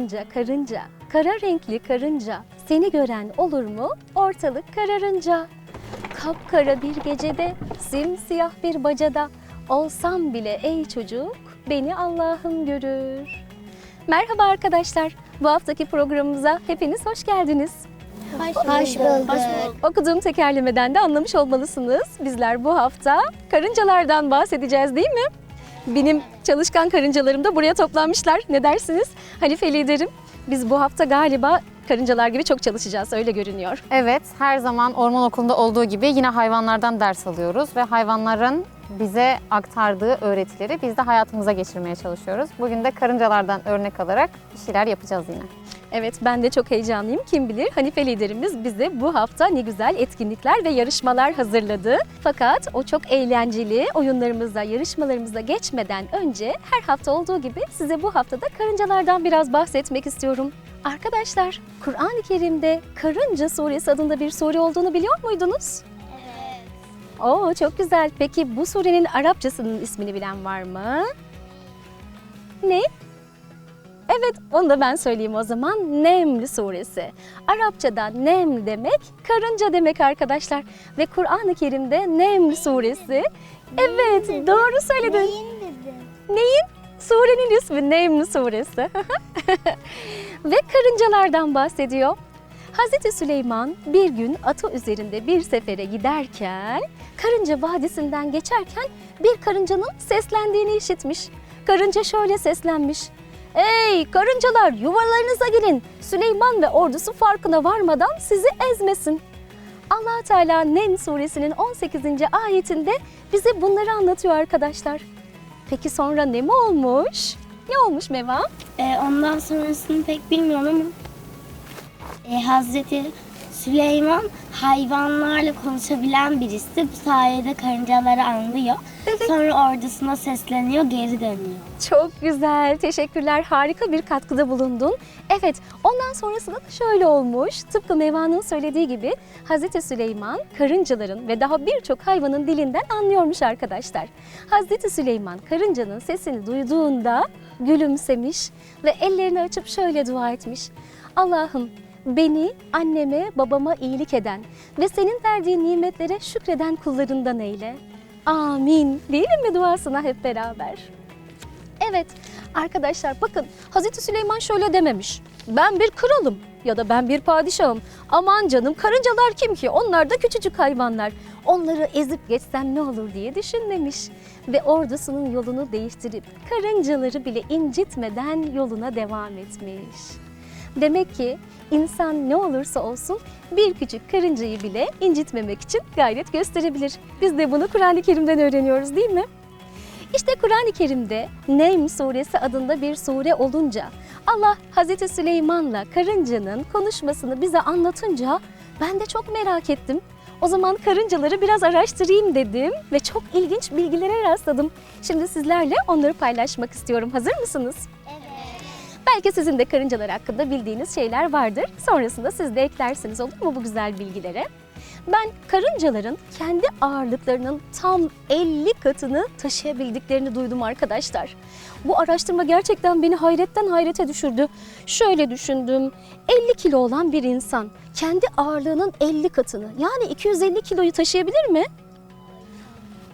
karınca, karınca, kara renkli karınca, seni gören olur mu ortalık kararınca? Kapkara bir gecede, simsiyah bir bacada, olsam bile ey çocuk, beni Allah'ım görür. Merhaba arkadaşlar, bu haftaki programımıza hepiniz hoş geldiniz. Hoş bulduk. Okuduğum tekerlemeden de anlamış olmalısınız. Bizler bu hafta karıncalardan bahsedeceğiz değil mi? Benim çalışkan karıncalarım da buraya toplanmışlar. Ne dersiniz? Hanife liderim. Biz bu hafta galiba karıncalar gibi çok çalışacağız öyle görünüyor. Evet, her zaman orman okulunda olduğu gibi yine hayvanlardan ders alıyoruz ve hayvanların bize aktardığı öğretileri biz de hayatımıza geçirmeye çalışıyoruz. Bugün de karıncalardan örnek alarak bir şeyler yapacağız yine. Evet ben de çok heyecanlıyım. Kim bilir Hanife liderimiz bize bu hafta ne güzel etkinlikler ve yarışmalar hazırladı. Fakat o çok eğlenceli oyunlarımıza, yarışmalarımıza geçmeden önce her hafta olduğu gibi size bu haftada karıncalardan biraz bahsetmek istiyorum. Arkadaşlar, Kur'an-ı Kerim'de Karınca Suresi adında bir sure olduğunu biliyor muydunuz? Evet. Oo çok güzel. Peki bu surenin Arapçasının ismini bilen var mı? Ne? Evet, onu da ben söyleyeyim o zaman. Neml suresi. Arapçada neml demek, karınca demek arkadaşlar. Ve Kur'an-ı Kerim'de Neml suresi. Evet, doğru söyledin. Neyin? Surenin ismi Neml suresi. Ve karıncalardan bahsediyor. Hazreti Süleyman bir gün atı üzerinde bir sefere giderken Karınca Vadisi'nden geçerken bir karıncanın seslendiğini işitmiş. Karınca şöyle seslenmiş. Ey karıncalar yuvalarınıza girin. Süleyman ve ordusu farkına varmadan sizi ezmesin. allah Teala Nem suresinin 18. ayetinde bize bunları anlatıyor arkadaşlar. Peki sonra ne mi olmuş? Ne olmuş Meva? Ee, ondan sonrasını pek bilmiyorum ama e, Hazreti Süleyman hayvanlarla konuşabilen birisi. Bu sayede karıncaları anlıyor. Sonra ordusuna sesleniyor, geri dönüyor. Çok güzel, teşekkürler. Harika bir katkıda bulundun. Evet, ondan sonrasında da şöyle olmuş. Tıpkı Meva'nın söylediği gibi Hazreti Süleyman karıncaların ve daha birçok hayvanın dilinden anlıyormuş arkadaşlar. Hazreti Süleyman karıncanın sesini duyduğunda gülümsemiş ve ellerini açıp şöyle dua etmiş. Allah'ım beni, anneme, babama iyilik eden ve senin verdiğin nimetlere şükreden kullarından eyle. Amin. Diyelim mi duasına hep beraber? Evet arkadaşlar bakın Hazreti Süleyman şöyle dememiş. Ben bir kralım ya da ben bir padişahım. Aman canım karıncalar kim ki? Onlar da küçücük hayvanlar. Onları ezip geçsem ne olur diye düşünmemiş. Ve ordusunun yolunu değiştirip karıncaları bile incitmeden yoluna devam etmiş. Demek ki insan ne olursa olsun bir küçük karıncayı bile incitmemek için gayret gösterebilir. Biz de bunu Kur'an-ı Kerim'den öğreniyoruz değil mi? İşte Kur'an-ı Kerim'de Neym suresi adında bir sure olunca Allah Hazreti Süleyman'la karıncanın konuşmasını bize anlatınca ben de çok merak ettim. O zaman karıncaları biraz araştırayım dedim ve çok ilginç bilgilere rastladım. Şimdi sizlerle onları paylaşmak istiyorum. Hazır mısınız? Belki sizin de karıncalar hakkında bildiğiniz şeyler vardır. Sonrasında siz de eklersiniz olur mu bu güzel bilgilere? Ben karıncaların kendi ağırlıklarının tam 50 katını taşıyabildiklerini duydum arkadaşlar. Bu araştırma gerçekten beni hayretten hayrete düşürdü. Şöyle düşündüm. 50 kilo olan bir insan kendi ağırlığının 50 katını yani 250 kiloyu taşıyabilir mi?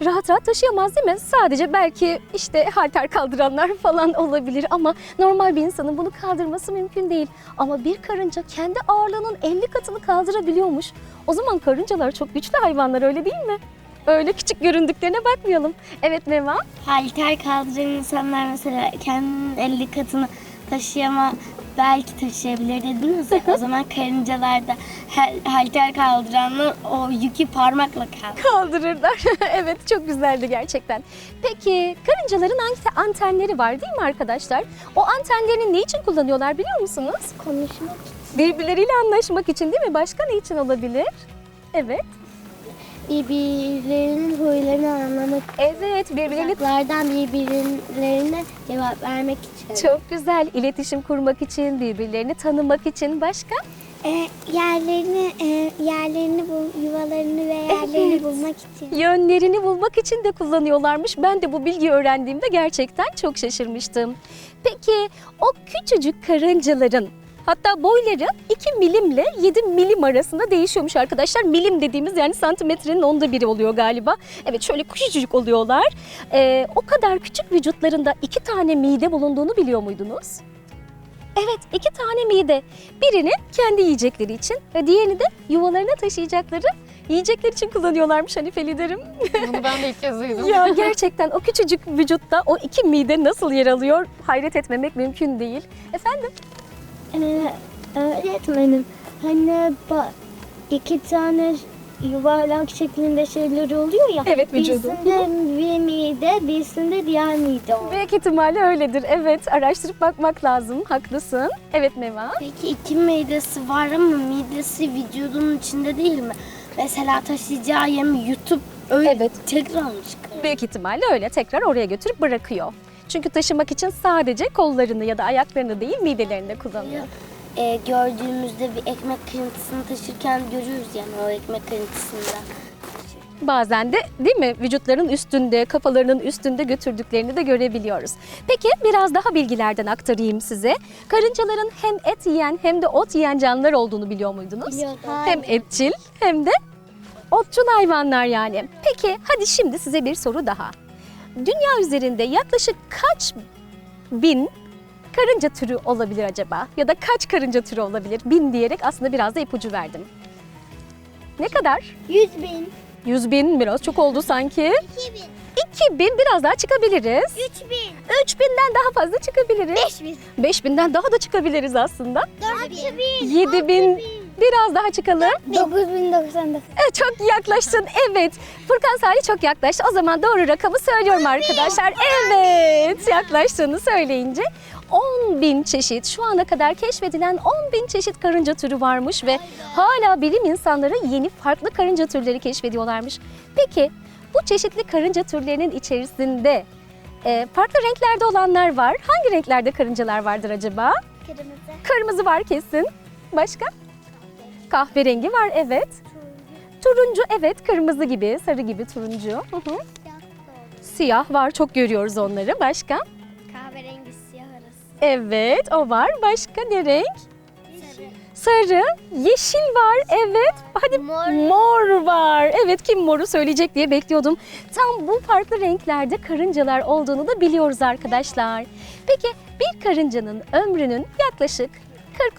Rahat rahat taşıyamaz değil mi? Sadece belki işte halter kaldıranlar falan olabilir ama normal bir insanın bunu kaldırması mümkün değil. Ama bir karınca kendi ağırlığının 50 katını kaldırabiliyormuş. O zaman karıncalar çok güçlü hayvanlar öyle değil mi? Öyle küçük göründüklerine bakmayalım. Evet Meva? Halter kaldıran insanlar mesela kendinin 50 katını taşıyama belki taşıyabilir dediniz ya. o zaman karıncalar da hal- halter kaldıranlar o yükü parmakla kaldırır. Kaldırırlar. evet çok güzeldi gerçekten. Peki karıncaların hangi antenleri var değil mi arkadaşlar? O antenlerini ne için kullanıyorlar biliyor musunuz? Konuşmak Birbirleriyle anlaşmak için değil mi? Başka ne için olabilir? Evet. Birbirlerinin huylarını anlamak Evet, birbirleriyle Uzaklardan birbirlerine cevap vermek için. çok güzel iletişim kurmak için, birbirlerini tanımak için başka E, yerlerini e, yerlerini bul, yuvalarını ve yerlerini Evet. bulmak için. Yönlerini bulmak için de kullanıyorlarmış. Ben de bu bilgiyi öğrendiğimde gerçekten çok şaşırmıştım. Peki o küçücük karıncaların hatta boyları 2 milimle 7 milim arasında değişiyormuş arkadaşlar. Milim dediğimiz yani santimetrenin onda biri oluyor galiba. Evet şöyle küçücük oluyorlar. Ee, o kadar küçük vücutlarında iki tane mide bulunduğunu biliyor muydunuz? Evet iki tane mide. Birini kendi yiyecekleri için ve diğerini de yuvalarına taşıyacakları yiyecekler için kullanıyorlarmış Hanife liderim. Bunu ben de ilk kez duydum. Ya gerçekten o küçücük vücutta o iki mide nasıl yer alıyor hayret etmemek mümkün değil. Efendim? Ee, öğretmenim hani ba- iki tane yuvarlak şeklinde şeyler oluyor ya. Evet, vücudu. Birisinde bir mide, birisinde diğer mide oluyor. Büyük ihtimalle öyledir. Evet araştırıp bakmak lazım. Haklısın. Evet Meva. Peki iki midesi var ama midesi vücudunun içinde değil mi? Mesela taşıyacağı yemi yutup öyle Evet. tekrar mı çıkarıyor? Büyük ihtimalle öyle tekrar oraya götürüp bırakıyor. Çünkü taşımak için sadece kollarını ya da ayaklarını değil midelerini de kullanıyor. Ee, gördüğümüzde bir ekmek kırıntısını taşırken görürüz yani o ekmek kırıntısında. Bazen de değil mi vücutların üstünde, kafalarının üstünde götürdüklerini de görebiliyoruz. Peki biraz daha bilgilerden aktarayım size. Karıncaların hem et yiyen hem de ot yiyen canlılar olduğunu biliyor muydunuz? Biliyordum. Hem etçil hem de otçul hayvanlar yani. Peki hadi şimdi size bir soru daha. Dünya üzerinde yaklaşık kaç bin karınca türü olabilir acaba? Ya da kaç karınca türü olabilir? Bin diyerek aslında biraz da ipucu verdim. Ne kadar? 100 bin, 100 bin biraz çok oldu sanki. 2 bin, 2000 biraz daha çıkabiliriz. 3 bin, 3000'den daha fazla çıkabiliriz. 5 bin, 5000'den daha da çıkabiliriz aslında. 4 bin, 7000 biraz daha çıkalım. 9099. Evet, çok yaklaştın. Evet. Furkan Salih çok yaklaştı. O zaman doğru rakamı söylüyorum arkadaşlar. Evet. Yaklaştığını söyleyince 10 bin çeşit, şu ana kadar keşfedilen 10 bin çeşit karınca türü varmış ve hala bilim insanları yeni farklı karınca türleri keşfediyorlarmış. Peki bu çeşitli karınca türlerinin içerisinde e, farklı renklerde olanlar var. Hangi renklerde karıncalar vardır acaba? Kırmızı, Kırmızı var kesin. Başka? Kahverengi var evet. Turuncu evet kırmızı gibi, sarı gibi turuncu. Hı hı. Siyah var çok görüyoruz onları. Başka? kahverengi siyah arası. Evet o var. Başka ne renk? Sarı. Sarı, yeşil var evet. Hadi Mor. mor var. Evet kim moru söyleyecek diye bekliyordum. Tam bu farklı renklerde karıncalar olduğunu da biliyoruz arkadaşlar. Peki bir karıncanın ömrünün yaklaşık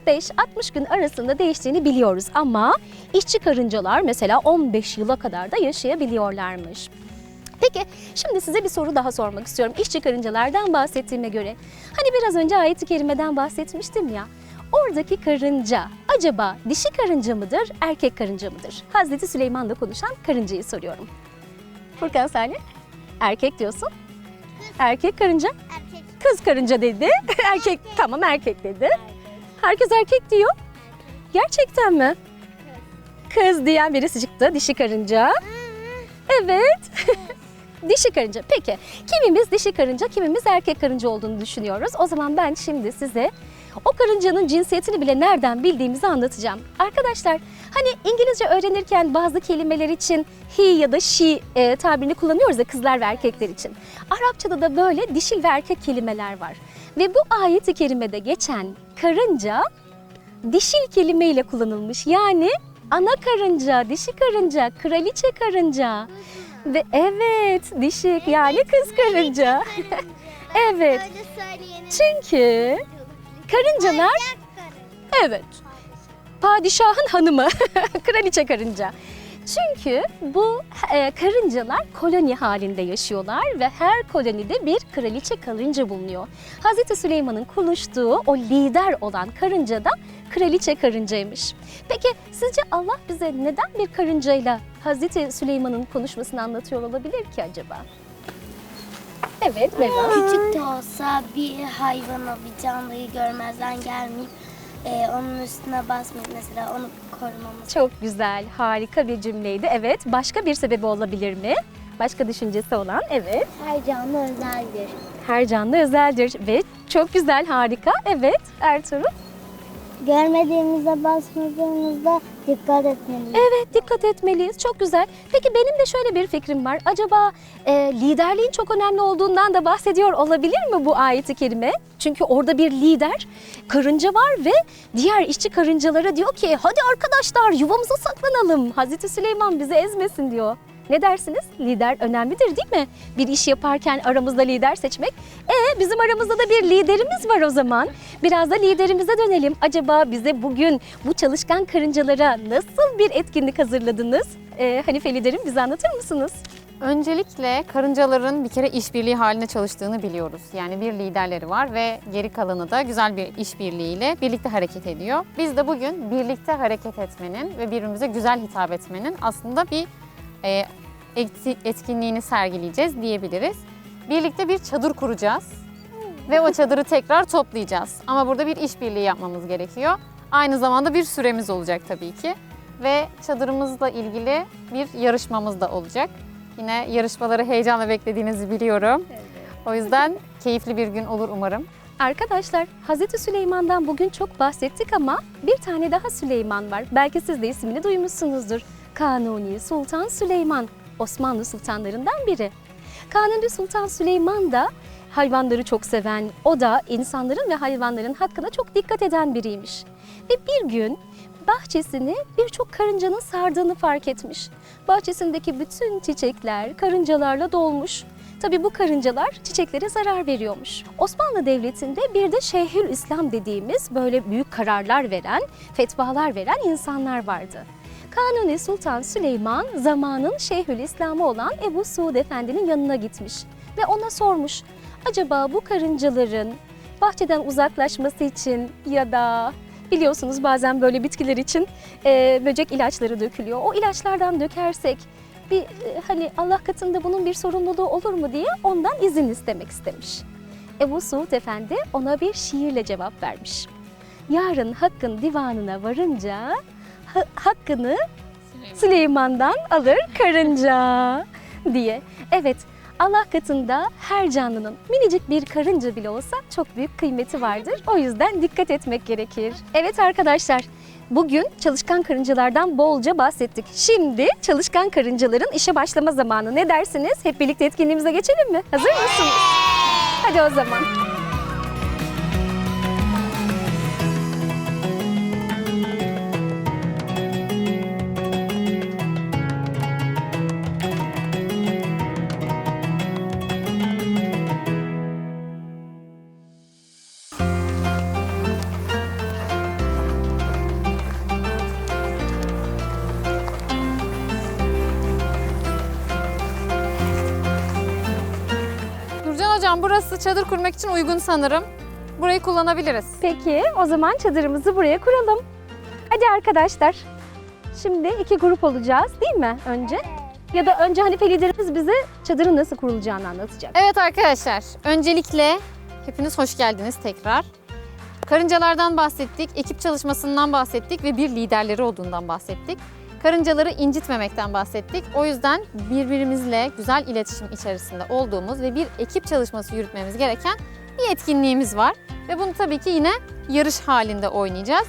45-60 gün arasında değiştiğini biliyoruz ama işçi karıncalar mesela 15 yıla kadar da yaşayabiliyorlarmış. Peki şimdi size bir soru daha sormak istiyorum. İşçi karıncalardan bahsettiğime göre. Hani biraz önce ayet-i kerimeden bahsetmiştim ya. Oradaki karınca acaba dişi karınca mıdır, erkek karınca mıdır? Hazreti Süleyman'la konuşan karıncayı soruyorum. Furkan Salih, erkek diyorsun. Erkek karınca, Erkek. kız karınca dedi. erkek, tamam erkek dedi. Herkes erkek diyor. Gerçekten mi? Kız diyen birisi çıktı, dişi karınca. Evet. dişi karınca. Peki kimimiz dişi karınca, kimimiz erkek karınca olduğunu düşünüyoruz. O zaman ben şimdi size o karıncanın cinsiyetini bile nereden bildiğimizi anlatacağım. Arkadaşlar hani İngilizce öğrenirken bazı kelimeler için he ya da she e, tabirini kullanıyoruz ya kızlar ve erkekler için. Arapçada da böyle dişil ve erkek kelimeler var. Ve bu ayeti kerimede geçen karınca dişil kelimeyle kullanılmış. Yani ana karınca, dişi karınca, kraliçe karınca. Ve evet dişi yani kız karınca. evet. Çünkü karıncalar evet padişahın hanımı kraliçe karınca. Çünkü bu e, karıncalar koloni halinde yaşıyorlar ve her kolonide bir kraliçe karınca bulunuyor. Hazreti Süleyman'ın konuştuğu o lider olan karınca da kraliçe karıncaymış. Peki sizce Allah bize neden bir karıncayla Hazreti Süleyman'ın konuşmasını anlatıyor olabilir ki acaba? Evet, Meva. Küçük de olsa bir hayvanı, bir canlıyı görmezden gelmeyip e, onun üstüne basmayıp mesela onu korumamız. Çok güzel, harika bir cümleydi. Evet, başka bir sebebi olabilir mi? Başka düşüncesi olan, evet. Her canlı özeldir. Her canlı özeldir ve çok güzel, harika. Evet, Ertuğrul. Görmediğimizde basmadığımızda dikkat etmeliyiz. Evet dikkat etmeliyiz. Çok güzel. Peki benim de şöyle bir fikrim var. Acaba e, liderliğin çok önemli olduğundan da bahsediyor olabilir mi bu ayeti kerime? Çünkü orada bir lider karınca var ve diğer işçi karıncalara diyor ki hadi arkadaşlar yuvamıza saklanalım. Hazreti Süleyman bizi ezmesin diyor. Ne dersiniz? Lider önemlidir değil mi? Bir iş yaparken aramızda lider seçmek. E bizim aramızda da bir liderimiz var o zaman. Biraz da liderimize dönelim. Acaba bize bugün bu çalışkan karıncalara nasıl bir etkinlik hazırladınız? E, Hanife liderim bize anlatır mısınız? Öncelikle karıncaların bir kere işbirliği halinde çalıştığını biliyoruz. Yani bir liderleri var ve geri kalanı da güzel bir işbirliğiyle birlikte hareket ediyor. Biz de bugün birlikte hareket etmenin ve birbirimize güzel hitap etmenin aslında bir etkinliğini sergileyeceğiz diyebiliriz. Birlikte bir çadır kuracağız ve o çadırı tekrar toplayacağız. Ama burada bir işbirliği yapmamız gerekiyor. Aynı zamanda bir süremiz olacak tabii ki ve çadırımızla ilgili bir yarışmamız da olacak. Yine yarışmaları heyecanla beklediğinizi biliyorum. O yüzden keyifli bir gün olur umarım. Arkadaşlar Hazreti Süleyman'dan bugün çok bahsettik ama bir tane daha Süleyman var. Belki siz de ismini duymuşsunuzdur. Kanuni Sultan Süleyman. Osmanlı sultanlarından biri. Kanuni Sultan Süleyman da hayvanları çok seven, o da insanların ve hayvanların hakkına çok dikkat eden biriymiş. Ve bir gün bahçesini birçok karıncanın sardığını fark etmiş. Bahçesindeki bütün çiçekler karıncalarla dolmuş. Tabii bu karıncalar çiçeklere zarar veriyormuş. Osmanlı Devleti'nde bir de Şeyhül İslam dediğimiz böyle büyük kararlar veren, fetvalar veren insanlar vardı. Kanuni Sultan Süleyman zamanın Şeyhül İslam'ı olan Ebu Suud Efendi'nin yanına gitmiş ve ona sormuş. Acaba bu karıncaların bahçeden uzaklaşması için ya da biliyorsunuz bazen böyle bitkiler için e, böcek ilaçları dökülüyor. O ilaçlardan dökersek bir e, hani Allah katında bunun bir sorumluluğu olur mu diye ondan izin istemek istemiş. Ebu Suud Efendi ona bir şiirle cevap vermiş. Yarın hakkın divanına varınca ha- hakkını Süleyman'dan alır karınca diye. Evet Allah katında her canlının minicik bir karınca bile olsa çok büyük kıymeti vardır. O yüzden dikkat etmek gerekir. Evet arkadaşlar bugün çalışkan karıncalardan bolca bahsettik. Şimdi çalışkan karıncaların işe başlama zamanı. Ne dersiniz? Hep birlikte etkinliğimize geçelim mi? Hazır mısınız? Hadi o zaman. Çadır kurmak için uygun sanırım. Burayı kullanabiliriz. Peki o zaman çadırımızı buraya kuralım. Hadi arkadaşlar. Şimdi iki grup olacağız değil mi önce? Ya da önce Hanife liderimiz bize çadırın nasıl kurulacağını anlatacak. Evet arkadaşlar, öncelikle hepiniz hoş geldiniz tekrar. Karıncalardan bahsettik, ekip çalışmasından bahsettik ve bir liderleri olduğundan bahsettik. Karıncaları incitmemekten bahsettik. O yüzden birbirimizle güzel iletişim içerisinde olduğumuz ve bir ekip çalışması yürütmemiz gereken bir etkinliğimiz var. Ve bunu tabii ki yine yarış halinde oynayacağız.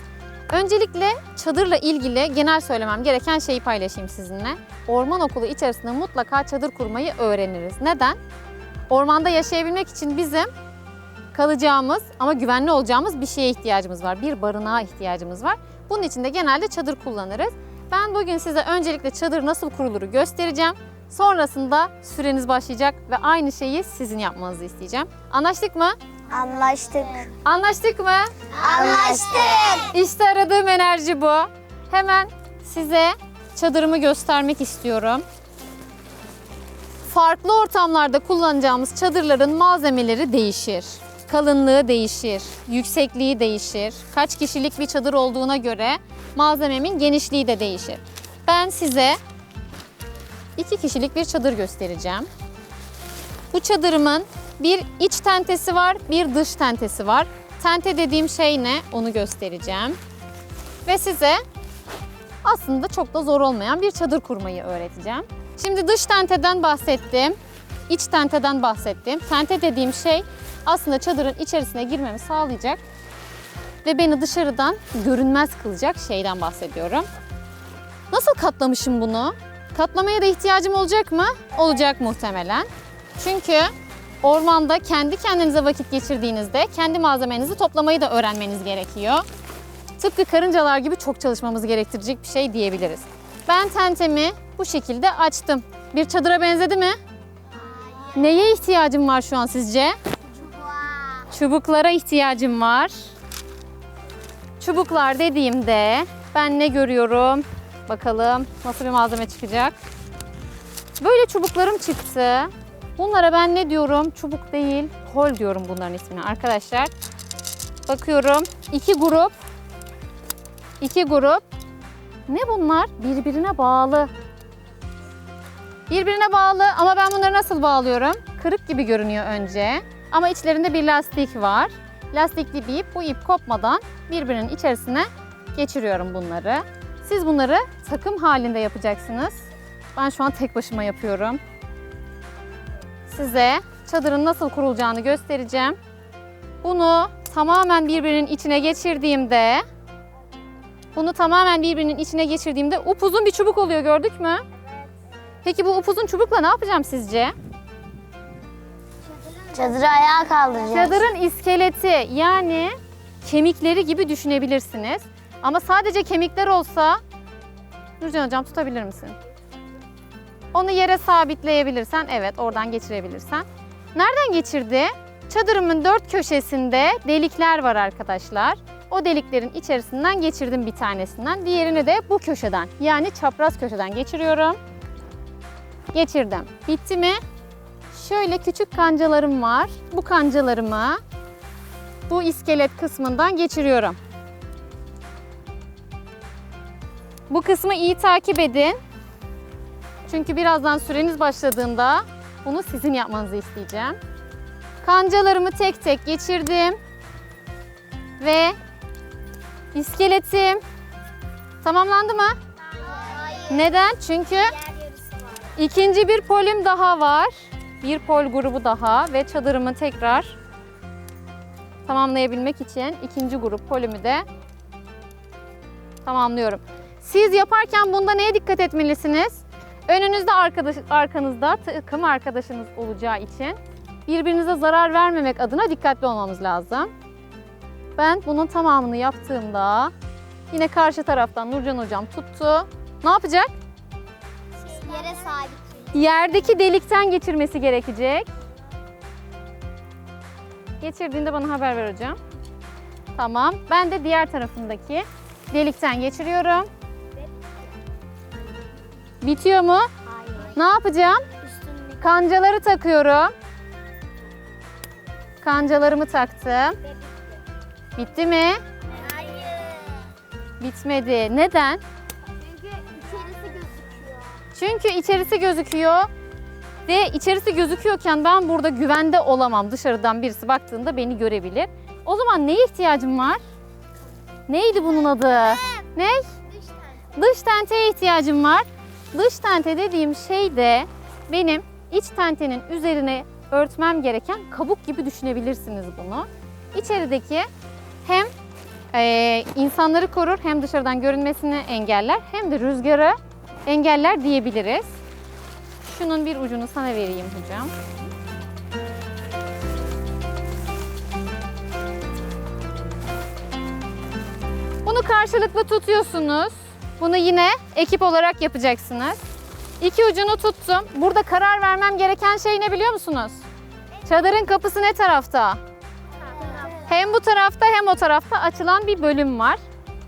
Öncelikle çadırla ilgili genel söylemem gereken şeyi paylaşayım sizinle. Orman okulu içerisinde mutlaka çadır kurmayı öğreniriz. Neden? Ormanda yaşayabilmek için bizim kalacağımız ama güvenli olacağımız bir şeye ihtiyacımız var. Bir barınağa ihtiyacımız var. Bunun için de genelde çadır kullanırız. Ben bugün size öncelikle çadır nasıl kuruluru göstereceğim. Sonrasında süreniz başlayacak ve aynı şeyi sizin yapmanızı isteyeceğim. Anlaştık mı? Anlaştık. Anlaştık mı? Anlaştık. İşte aradığım enerji bu. Hemen size çadırımı göstermek istiyorum. Farklı ortamlarda kullanacağımız çadırların malzemeleri değişir. Kalınlığı değişir, yüksekliği değişir. Kaç kişilik bir çadır olduğuna göre malzememin genişliği de değişir. Ben size iki kişilik bir çadır göstereceğim. Bu çadırımın bir iç tentesi var, bir dış tentesi var. Tente dediğim şey ne? Onu göstereceğim. Ve size aslında çok da zor olmayan bir çadır kurmayı öğreteceğim. Şimdi dış tenteden bahsettim. iç tenteden bahsettim. Tente dediğim şey aslında çadırın içerisine girmemi sağlayacak ve beni dışarıdan görünmez kılacak şeyden bahsediyorum. Nasıl katlamışım bunu? Katlamaya da ihtiyacım olacak mı? Olacak muhtemelen. Çünkü ormanda kendi kendinize vakit geçirdiğinizde kendi malzemenizi toplamayı da öğrenmeniz gerekiyor. Tıpkı karıncalar gibi çok çalışmamız gerektirecek bir şey diyebiliriz. Ben tentemi bu şekilde açtım. Bir çadıra benzedi mi? Neye ihtiyacım var şu an sizce? Çubuklara ihtiyacım var. Çubuklar dediğimde ben ne görüyorum? Bakalım nasıl bir malzeme çıkacak. Böyle çubuklarım çıktı. Bunlara ben ne diyorum? Çubuk değil, kol diyorum bunların ismine arkadaşlar. Bakıyorum. iki grup. iki grup. Ne bunlar? Birbirine bağlı. Birbirine bağlı ama ben bunları nasıl bağlıyorum? Kırık gibi görünüyor önce. Ama içlerinde bir lastik var. Lastikli bir ip. Bu ip kopmadan birbirinin içerisine geçiriyorum bunları. Siz bunları takım halinde yapacaksınız. Ben şu an tek başıma yapıyorum. Size çadırın nasıl kurulacağını göstereceğim. Bunu tamamen birbirinin içine geçirdiğimde bunu tamamen birbirinin içine geçirdiğimde upuzun bir çubuk oluyor gördük mü? Peki bu upuzun çubukla ne yapacağım sizce? Çadırı ayağa kaldıracağız. Çadırın iskeleti yani kemikleri gibi düşünebilirsiniz. Ama sadece kemikler olsa Nurcan hocam tutabilir misin? Onu yere sabitleyebilirsen evet oradan geçirebilirsen. Nereden geçirdi? Çadırımın dört köşesinde delikler var arkadaşlar. O deliklerin içerisinden geçirdim bir tanesinden. Diğerini de bu köşeden yani çapraz köşeden geçiriyorum. Geçirdim. Bitti mi? Şöyle küçük kancalarım var. Bu kancalarımı bu iskelet kısmından geçiriyorum. Bu kısmı iyi takip edin. Çünkü birazdan süreniz başladığında bunu sizin yapmanızı isteyeceğim. Kancalarımı tek tek geçirdim. Ve iskeletim tamamlandı mı? Neden? Çünkü ikinci bir polüm daha var. Bir pol grubu daha ve çadırımı tekrar tamamlayabilmek için ikinci grup polümü de tamamlıyorum. Siz yaparken bunda neye dikkat etmelisiniz? Önünüzde arkadaş, arkanızda takım arkadaşınız olacağı için birbirinize zarar vermemek adına dikkatli olmamız lazım. Ben bunun tamamını yaptığımda yine karşı taraftan Nurcan hocam tuttu. Ne yapacak? Yere sabit. Yerdeki delikten geçirmesi gerekecek. Geçirdiğinde bana haber ver hocam. Tamam. Ben de diğer tarafındaki delikten geçiriyorum. Bitiyor mu? Hayır. Ne yapacağım? Üstünde Kancaları takıyorum. Kancalarımı taktım. Bitti mi? Hayır. Bitmedi. Neden? Çünkü içerisi gözüküyor. Ve içerisi gözüküyorken ben burada güvende olamam. Dışarıdan birisi baktığında beni görebilir. O zaman neye ihtiyacım var? Neydi bunun adı? Ne? Dıştan. Dış tenteye ihtiyacım var. Dış tente dediğim şey de benim iç tentenin üzerine örtmem gereken kabuk gibi düşünebilirsiniz bunu. İçerideki hem eee, insanları korur hem dışarıdan görünmesini engeller hem de rüzgarı engeller diyebiliriz. Şunun bir ucunu sana vereyim hocam. Bunu karşılıklı tutuyorsunuz. Bunu yine ekip olarak yapacaksınız. İki ucunu tuttum. Burada karar vermem gereken şey ne biliyor musunuz? Çadırın kapısı ne tarafta? Hem bu tarafta hem o tarafta açılan bir bölüm var.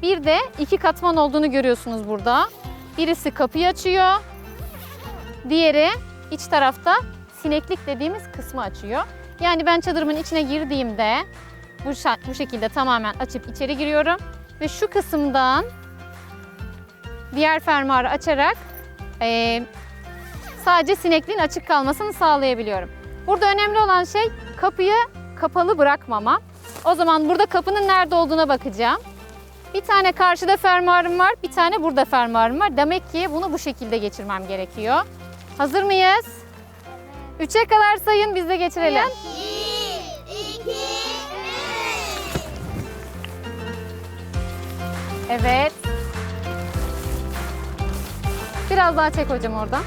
Bir de iki katman olduğunu görüyorsunuz burada. Birisi kapıyı açıyor. Diğeri iç tarafta sineklik dediğimiz kısmı açıyor. Yani ben çadırımın içine girdiğimde bu, bu şekilde tamamen açıp içeri giriyorum. Ve şu kısımdan diğer fermuarı açarak eee, sadece sinekliğin açık kalmasını sağlayabiliyorum. Burada önemli olan şey kapıyı kapalı bırakmamam. O zaman burada kapının nerede olduğuna bakacağım. Bir tane karşıda fermuarım var, bir tane burada fermuarım var. Demek ki bunu bu şekilde geçirmem gerekiyor. Hazır mıyız? Üçe kadar sayın, biz de geçirelim. Bir, iki, üç. Evet. Biraz daha çek hocam oradan.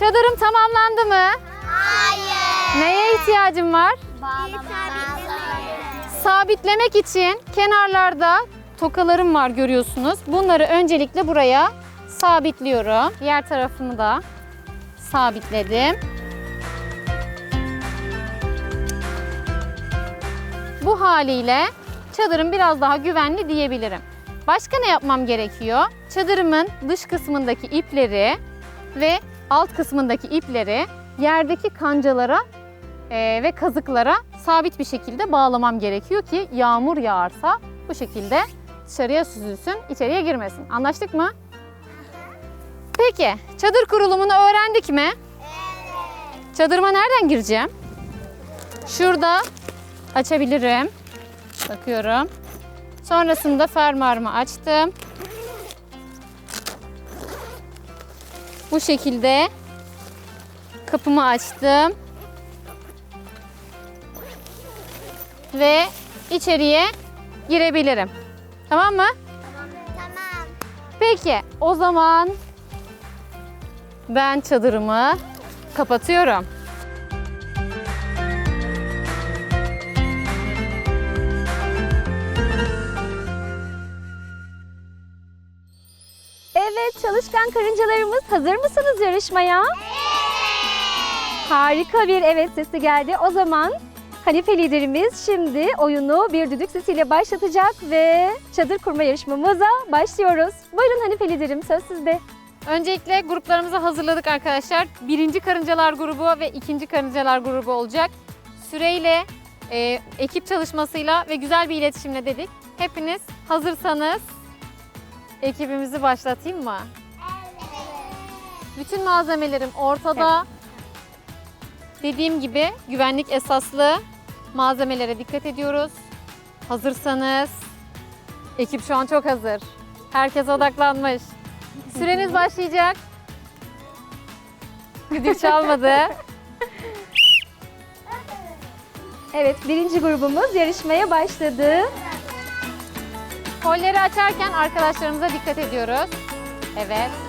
Çadırım tamamlandı mı? Hayır. Neye ihtiyacım var? Bağlama. Sabitlemek için kenarlarda tokalarım var görüyorsunuz. Bunları öncelikle buraya sabitliyorum. Diğer tarafını da sabitledim. Bu haliyle çadırım biraz daha güvenli diyebilirim. Başka ne yapmam gerekiyor? Çadırımın dış kısmındaki ipleri ve alt kısmındaki ipleri yerdeki kancalara ve kazıklara sabit bir şekilde bağlamam gerekiyor ki yağmur yağarsa bu şekilde dışarıya süzülsün, içeriye girmesin. Anlaştık mı? Peki, çadır kurulumunu öğrendik mi? Çadırıma nereden gireceğim? Şurada açabilirim. Bakıyorum. Sonrasında fermuarımı açtım. Bu şekilde kapımı açtım. Ve içeriye girebilirim. Tamam mı? Tamam. Peki, o zaman ben çadırımı kapatıyorum. Evet çalışkan karıncalarımız hazır mısınız yarışmaya? Harika bir evet sesi geldi. O zaman Hanife liderimiz şimdi oyunu bir düdük sesiyle başlatacak ve çadır kurma yarışmamıza başlıyoruz. Buyurun Hanife liderim söz sizde. Öncelikle gruplarımızı hazırladık arkadaşlar. Birinci karıncalar grubu ve ikinci karıncalar grubu olacak. Süreyle, e, ekip çalışmasıyla ve güzel bir iletişimle dedik. Hepiniz hazırsanız ekibimizi başlatayım mı? Bütün malzemelerim ortada. Dediğim gibi güvenlik esaslı malzemelere dikkat ediyoruz. Hazırsanız ekip şu an çok hazır. Herkes odaklanmış. Süreniz başlayacak. Düdük çalmadı. Evet birinci grubumuz yarışmaya başladı. Kolleri açarken arkadaşlarımıza dikkat ediyoruz. Evet.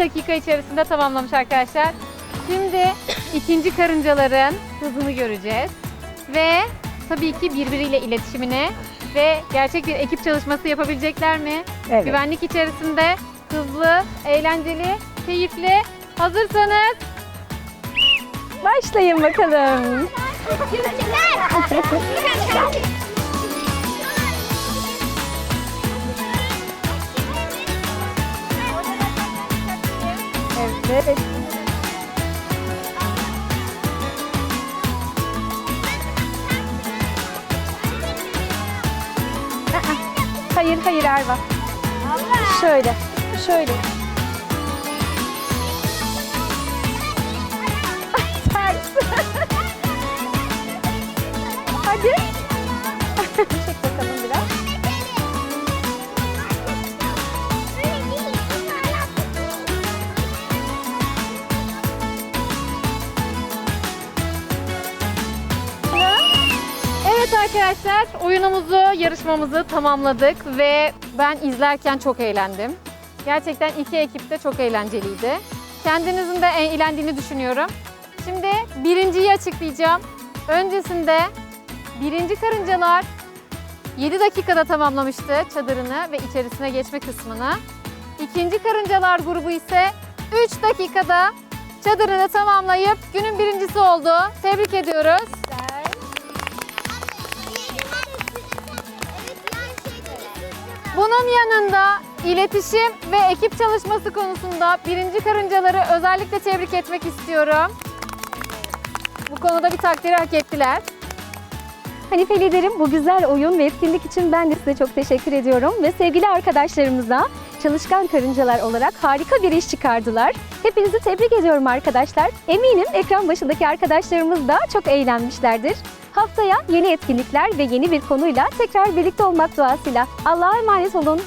Dakika içerisinde tamamlamış arkadaşlar. Şimdi ikinci karıncaların hızını göreceğiz. Ve tabii ki birbiriyle iletişimini ve gerçek bir ekip çalışması yapabilecekler mi? Evet. Güvenlik içerisinde hızlı, eğlenceli, keyifli. Hazırsanız Başlayın bakalım. Evet. Hayır hayır Erva. Şöyle. Şöyle. Arkadaşlar oyunumuzu, yarışmamızı tamamladık ve ben izlerken çok eğlendim. Gerçekten iki ekip de çok eğlenceliydi. Kendinizin de eğlendiğini düşünüyorum. Şimdi birinciyi açıklayacağım. Öncesinde birinci karıncalar 7 dakikada tamamlamıştı çadırını ve içerisine geçme kısmını. İkinci karıncalar grubu ise 3 dakikada çadırını tamamlayıp günün birincisi oldu. Tebrik ediyoruz. Bunun yanında iletişim ve ekip çalışması konusunda birinci karıncaları özellikle tebrik etmek istiyorum. Bu konuda bir takdiri hak ettiler. Hanife liderim bu güzel oyun ve etkinlik için ben de size çok teşekkür ediyorum. Ve sevgili arkadaşlarımıza çalışkan karıncalar olarak harika bir iş çıkardılar. Hepinizi tebrik ediyorum arkadaşlar. Eminim ekran başındaki arkadaşlarımız da çok eğlenmişlerdir. Haftaya yeni etkinlikler ve yeni bir konuyla tekrar birlikte olmak duasıyla. Allah'a emanet olun.